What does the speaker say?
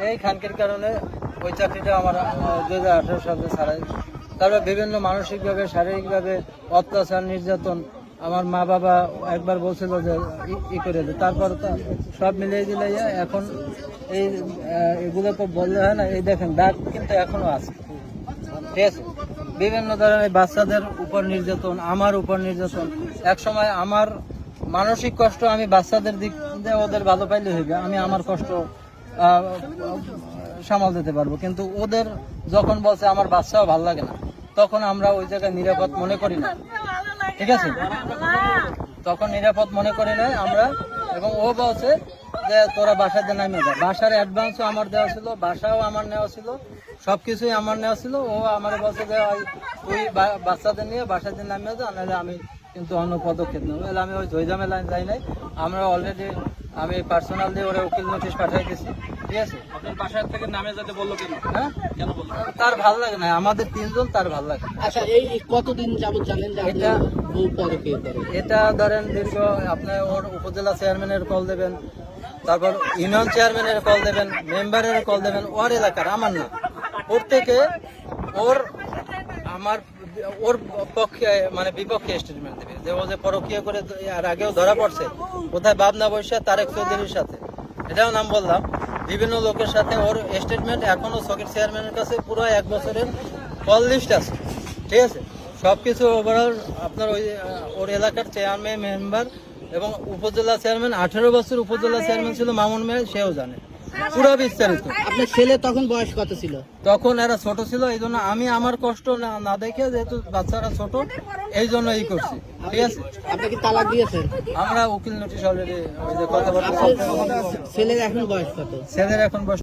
এই খানকির কারণে ওই চাকরিটা আমার দু হাজার আঠারো সালে ছাড়াই। তারপর বিভিন্ন মানসিকভাবে, শারীরিকভাবে অত্যাচার, নির্যাতন। আমার মা বাবা একবার বলছিল যে, ই- করে দে। তারপর সব মিলিয়ে দিলে এখন এই এগুলো তো বললে হয় না। এই দেখেন, দাগ কিন্তু এখনও আছে। ঠিক আছে? বিভিন্ন ধরনের বাচ্চাদের উপর নির্যাতন, আমার উপর নির্যাতন। এক সময় আমার মানসিক কষ্ট আমি বাচ্চাদের দিক দিয়ে ওদের ভালো পাইলে হইবে। আমি আমার কষ্ট সামাল দিতে পারব। কিন্তু ওদের যখন বলছে আমার বাচ্চাও ভালো লাগে না, তখন আমরা ওই জায়গায় নিরাপদ মনে করি না। ঠিক আছে? তখন নিরাপদ মনে করি না আমরা। এবং ও বলছে যে, তোরা বাসাতে নামে যা। বাসার অ্যাডভান্সও আমার দেওয়া ছিল, বাসাও আমার নেওয়া ছিল সব কিছুই আমার নেওয়া ছিল। ও আমার বলছে যে, ওই, তুই বাচ্চাদের নিয়ে বাসাতে নামিয়ে যা, নাহলে আমি কিন্তু অন্য পদক্ষেপ নেব। আমি ওই ধৈর্যামে লাইন যাই নাই। আমরা অলরেডি আমি পার্সোনাল দিয়ে ওরা উকিল নোটিশ পাঠাই দিয়েছি ঠিক আছে? আপনার বাসার থেকে নামে যেতে বলল কেন? হ্যাঁ? কেন বলল? তার ভালো লাগে না আমাদের তিনজন তার ভালো লাগে না। আচ্ছা এই কতদিন যাবত জানেন যে আপনার এটা- বউ পরকীয়া করে এটা ধরেন দীর্ঘ আপনি ওর উপজেলা চেয়ারম্যানের কল দেবেন তারপর ইউনিয়ন চেয়ারম্যানের কল দেবেন মেম্বারের কল দেবেন ওর এলাকার আমার না। প্রত্যেকে ওর আমার ওর পক্ষে মানে বিপক্ষে স্টেটমেন্ট দেবে। যে ও যে পরকীয় করে আর আগেও ধরা পড়ছে, কোথায় বাবনা বৈশা তারেক চৌধুরীর সাথে? এটাও নাম বললাম। বিভিন্ন লোকের সাথে ওর স্টেটমেন্ট এখনও সকেট চেয়ারম্যানের কাছে পুরো এক বছরের কল লিস্ট আছে। ঠিক আছে? সবকিছু ওভারঅল আপনার ওই ওর এলাকার চেয়ারম্যান মেম্বার এবং উপজেলা চেয়ারম্যান আঠারো বছর উপজেলা চেয়ারম্যান ছিল মামুন মেয়ে সেও জানে। পুরো বিস্তারিত আপনার ছেলে তখন বয়স কত ছিল? তখন এরা ছোট ছিল এই জন্য আমি আমার কষ্ট না না দেখে যেহেতু বাচ্চারা ছোট এই জন্য এই করছি। ঠিক আছে? আপনি কি তালাক দিয়েছেন? আমরা উকিল নোটিশ অলরেডি ওই যে কথাবার্তা ছেলের এখন বয়স কত? ছেলের এখন বয়স